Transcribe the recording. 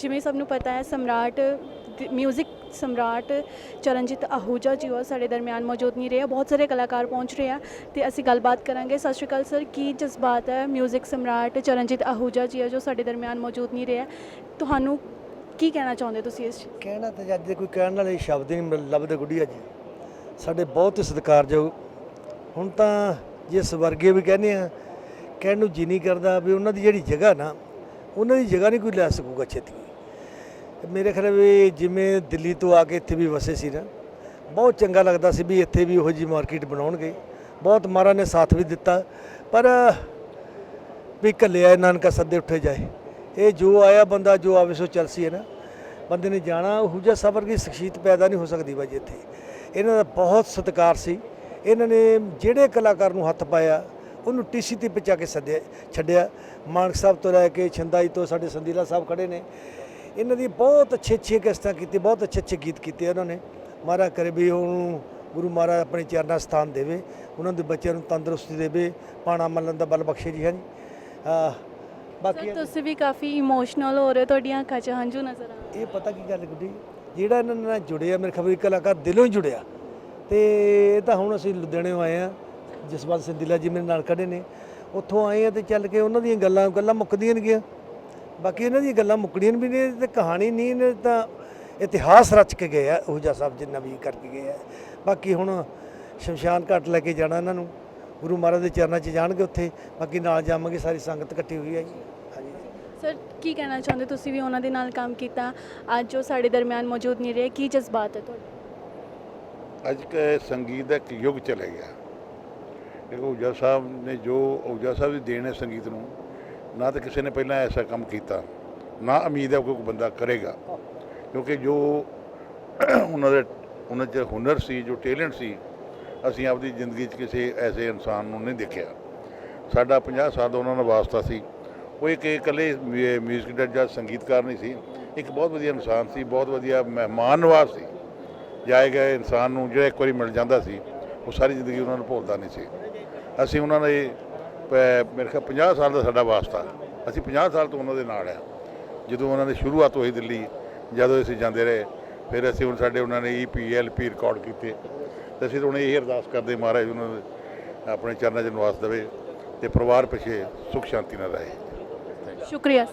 ਜਿਵੇਂ ਸਭ ਨੂੰ ਪਤਾ ਹੈ, ਸਮਰਾਟ ਮਿਊਜ਼ਿਕ ਸਮਰਾਟ ਚਰਨਜੀਤ ਆਹੂਜਾ ਜੀ ਉਹ ਸਾਡੇ ਦਰਮਿਆਨ ਮੌਜੂਦ ਨਹੀਂ ਰਹੇ ਬਹੁਤ ਸਾਰੇ ਕਲਾਕਾਰ ਪਹੁੰਚ ਰਹੇ ਆ ਤੇ ਅਸੀਂ ਗੱਲਬਾਤ ਕਰਾਂਗੇ। ਸਤਿ ਸ਼੍ਰੀ ਅਕਾਲ ਸਰ, ਕੀ ਜਜ਼ਬਾਤ ਹੈ ਮਿਊਜ਼ਿਕ ਸਮਰਾਟ ਚਰਨਜੀਤ ਆਹੂਜਾ ਜੀ ਆ ਜੋ ਸਾਡੇ ਦਰਮਿਆਨ ਮੌਜੂਦ ਨਹੀਂ ਰਿਹਾ? ਤੁਹਾਨੂੰ ਕੀ ਕਹਿਣਾ ਚਾਹੁੰਦੇ ਤੁਸੀਂ ਇਸ ਕਹਿਣਾ ਤਾਂ ਅੱਜ ਕੋਈ ਕਹਿਣ ਵਾਲੇ ਸ਼ਬਦ ਹੀ ਨਹੀਂ ਮਿਲ- ਲੱਭਦੇ ਗੁੱਡੀਆ ਜੀ। ਸਾਡੇ ਬਹੁਤ ਹੀ ਸਤਿਕਾਰਯੋਗ, ਹੁਣ ਤਾਂ ਜੇ ਸਵਰਗੇ ਵੀ ਕਹਿੰਦੇ ਆ, ਕਹਿਣ ਨੂੰ ਜੀ ਨਹੀਂ ਕਰਦਾ ਵੀ ਉਹਨਾਂ ਦੀ ਜਿਹੜੀ ਜਗ੍ਹਾ ਨਾ, ਉਹਨਾਂ ਦੀ ਜਗ੍ਹਾ ਨਹੀਂ ਕੋਈ ਲੈ ਸਕੂਗਾ ਛੇਤੀ। ਮੇਰੇ ਖਿਆਲ ਵੀ ਜਿਵੇਂ ਦਿੱਲੀ ਤੋਂ ਆ ਕੇ ਇੱਥੇ ਵੀ ਵਸੇ ਸੀ ਨਾ, ਬਹੁਤ ਚੰਗਾ ਲੱਗਦਾ ਸੀ ਵੀ ਇੱਥੇ ਵੀ ਉਹੋ ਜੀ ਮਾਰਕੀਟ ਬਣਾਉਣਗੇ। ਬਹੁਤ ਮਹਾਰਾਜ ਨੇ ਸਾਥ ਵੀ ਦਿੱਤਾ। ਪਰ ਵੀ ਘੱਲਿਆ ਨਾਨਕਾ ਸੱਦੇ ਉੱਠੇ ਜਾਏ। ਇਹ ਜੋ ਆਇਆ ਬੰਦਾ, ਜੋ ਆਵੇ ਸੋ ਚਲਸੀ ਹੈ ਨਾ। ਬੰਦੇ ਨੇ ਜਾਣਾ, ਉਹੋ ਜਿਹਾ ਸਬਰ ਦੀ ਸ਼ਖਸੀਅਤ ਪੈਦਾ ਨਹੀਂ ਹੋ ਸਕਦੀ ਬਾਜੀ ਇੱਥੇ। ਇਹਨਾਂ ਦਾ ਬਹੁਤ ਸਤਿਕਾਰ ਸੀ। ਇਹਨਾਂ ਨੇ ਜਿਹੜੇ ਕਲਾਕਾਰ ਨੂੰ ਹੱਥ ਪਾਇਆ, ਉਹਨੂੰ ਟੀਸੀ ਤੇ ਪਚਾ ਕੇ ਸੱਦਿਆ, ਛੱਡਿਆ। ਮਾਨਕ ਸਾਹਿਬ ਤੋਂ ਲੈ ਕੇ ਛੰਦਾਈ ਤੋਂ ਸਾਡੇ ਸੰਦੀਲਾ ਸਾਹਿਬ ਖੜੇ ਨੇ। ਇਹਨਾਂ ਦੀ ਬਹੁਤ ਅੱਛੇ ਅੱਛੇ ਕਿਸ਼ਤਾਂ ਕੀਤੀ ਬਹੁਤ ਅੱਛੇ ਅੱਛੇ ਗੀਤ ਕੀਤੇ ਉਹਨਾਂ ਨੇ। ਮਹਾਰਾਜ ਕਰੇ ਵੀ ਉਹਨੂੰ ਗੁਰੂ ਮਹਾਰਾਜ ਆਪਣੇ ਚਰਨਾਂ ਸਥਾਨ ਦੇਵੇ ਉਹਨਾਂ ਦੇ ਬੱਚਿਆਂ ਨੂੰ ਤੰਦਰੁਸਤੀ ਦੇਵੇ ਪਾਣਾ ਮੱਲਣ ਦਾ ਬਲ ਬਖਸ਼ੇ ਜੀ ਹਾਂ ਜੀ ਅਹ ਬਾਕੀ ਤੁਸੀਂ ਵੀ ਕਾਫੀ ਇਮੋਸ਼ਨਲ ਹੋ ਰਹੇ ਤੁਹਾਡੀਆਂ ਅੱਖਾਂ 'ਚ ਹੰਝੂ ਨਜ਼ਰ ਆ ਰਹੇ ਇਹ ਪਤਾ ਕੀ ਗੱਲ ਗੁੱਡੀ ਜਿਹੜਾ ਇਹਨਾਂ ਨਾਲ ਜੁੜਿਆ ਮੇਰੇ ਖਬਰ ਕਲਾਕਾਰ ਦਿਲੋਂ ਹੀ ਜੁੜਿਆ। ਤੇ ਇਹ ਤਾਂ ਹੁਣ ਅਸੀਂ ਲੁਧਿਆਣੇੋਂ ਆਏ ਆ ਜਸਵੰਤ ਸਿੰਧੀਲਾ ਜੀ ਮੇਰੇ ਨਾਲ ਖੜੇ ਨੇ। ਉੱਥੋਂ ਆਏ ਆ ਤੇ ਚੱਲ ਕੇ ਉਹਨਾਂ ਦੀਆਂ ਗੱਲਾਂ ਗੱਲਾਂ ਮੁੱਕਦੀਆਂ ਨਹੀਂ ਗਿਆ ਬਾਕੀ ਇਹਨਾਂ ਦੀਆਂ ਗੱਲਾਂ ਮੁੱਕਣੀਆਂ ਵੀ ਨੇ ਤੇ ਕਹਾਣੀ ਨਹੀਂ ਨੇ ਤਾਂ ਇਤਿਹਾਸ ਰਚ ਕੇ ਗਏ ਆ ਉਹਜਾ ਸਾਹਿਬ ਜਿੰਨਾ ਵੀ ਕਰਕੇ ਗਏ ਆ। ਬਾਕੀ ਹੁਣ ਸ਼ਮਸ਼ਾਨ ਘਾਟ ਲੈ ਕੇ ਜਾਣਾ ਇਹਨਾਂ ਨੂੰ ਗੁਰੂ ਮਹਾਰਾਜ ਦੇ ਚਰਨਾਂ 'ਚ ਜਾਣਗੇ ਉੱਥੇ ਬਾਕੀ ਨਾਲ ਜਾਵਾਂਗੇ ਸਾਰੀ ਸੰਗਤ ਇਕੱਠੀ ਹੋਈ ਹੈ ਜੀ। ਹਾਂਜੀ। ਸਰ ਕੀ ਕਹਿਣਾ ਚਾਹੁੰਦੇ ਤੁਸੀਂ ਵੀ ਉਹਨਾਂ ਦੇ ਨਾਲ ਕੰਮ ਕੀਤਾ? ਅੱਜ ਜੋ ਸਾਡੇ ਦਰਮਿਆਨ ਮੌਜੂਦ ਨਹੀਂ ਰਹੇ ਕੀ ਜਜ਼ਬਾਤ ਹੈ ਤੁਹਾਡੇ? ਅੱਜ ਕੇ ਸੰਗੀਤ ਦਾ ਇੱਕ ਯੁੱਗ ਚਲੇ ਗਿਆ। ਦੇਖੋ ਊਜਾ ਸਾਹਿਬ ਨੇ ਜੋ ਊਜਾ ਸਾਹਿਬ ਦੀ ਦੇਣ ਹੈ ਸੰਗੀਤ ਨੂੰ ਨਾ ਤਾਂ ਕਿਸੇ ਨੇ ਪਹਿਲਾਂ ਐਸਾ ਕੰਮ ਕੀਤਾ, ਨਾ ਉਮੀਦ ਹੈ ਕੋਈ ਬੰਦਾ ਕਰੇਗਾ। ਕਿਉਂਕਿ ਜੋ ਉਹਨਾਂ ਦੇ, ਉਹਨਾਂ 'ਚ ਹੁਨਰ ਸੀ, ਜੋ ਟੈਲੈਂਟ ਸੀ, ਅਸੀਂ ਆਪਦੀ ਜ਼ਿੰਦਗੀ 'ਚ ਕਿਸੇ ਐਸੇ ਇਨਸਾਨ ਨੂੰ ਨਹੀਂ ਦੇਖਿਆ। ਸਾਡਾ 50 ਸਾਲ ਦਾ ਉਹਨਾਂ ਨਾਲ ਵਾਸਤਾ ਸੀ। ਉਹ ਇੱਕ ਇਕੱਲੇ ਮਿਊਜ਼ਿਕ ਦਾ ਜਾਂ ਸੰਗੀਤਕਾਰ ਨਹੀਂ ਸੀ। ਇੱਕ ਬਹੁਤ ਵਧੀਆ ਇਨਸਾਨ ਸੀ, ਬਹੁਤ ਵਧੀਆ ਮਹਿਮਾਨ ਨਵਾਜ਼ ਸੀ। ਜਾਏ ਗਏ ਇਨਸਾਨ ਨੂੰ ਜਿਹੜਾ ਇੱਕ ਵਾਰੀ ਮਿਲ ਜਾਂਦਾ ਸੀ, ਉਹ ਸਾਰੀ ਜ਼ਿੰਦਗੀ ਉਹਨਾਂ ਨੂੰ ਭੁੱਲਦਾ ਨਹੀਂ ਸੀ। ਅਸੀਂ ਉਹਨਾਂ ਨੇ ਮੇਰੇ ਖਿਆਲ 50 ਸਾਲ ਦਾ ਸਾਡਾ ਵਾਸਤਾ। ਅਸੀਂ 50 ਸਾਲ ਤੋਂ ਉਹਨਾਂ ਦੇ ਨਾਲ ਆ। ਜਦੋਂ ਉਹਨਾਂ ਦੀ ਸ਼ੁਰੂਆਤ ਹੋਈ ਦਿੱਲੀ, ਜਦੋਂ ਅਸੀਂ ਜਾਂਦੇ ਰਹੇ, ਫਿਰ ਅਸੀਂ ਹੁਣ ਸਾਡੇ ਉਹਨਾਂ ਨੇ ਈਪੀ ਐਲਪੀ ਰਿਕਾਰਡ ਕੀਤੇ। ਤੇ ਅਸੀਂ ਤਾਂ ਹੁਣ ਇਹ ਅਰਦਾਸ ਕਰਦੇ ਮਹਾਰਾਜ ਉਹਨਾਂ ਦੇ ਆਪਣੇ ਚਰਨਾਂ 'ਚ ਨਿਵਾਸ ਦੇਵੇ ਤੇ ਪਰਿਵਾਰ ਪਿੱਛੇ ਸੁਖ ਸ਼ਾਂਤੀ ਨਾਲ ਰਹੇ। ਸ਼ੁਕਰੀਆ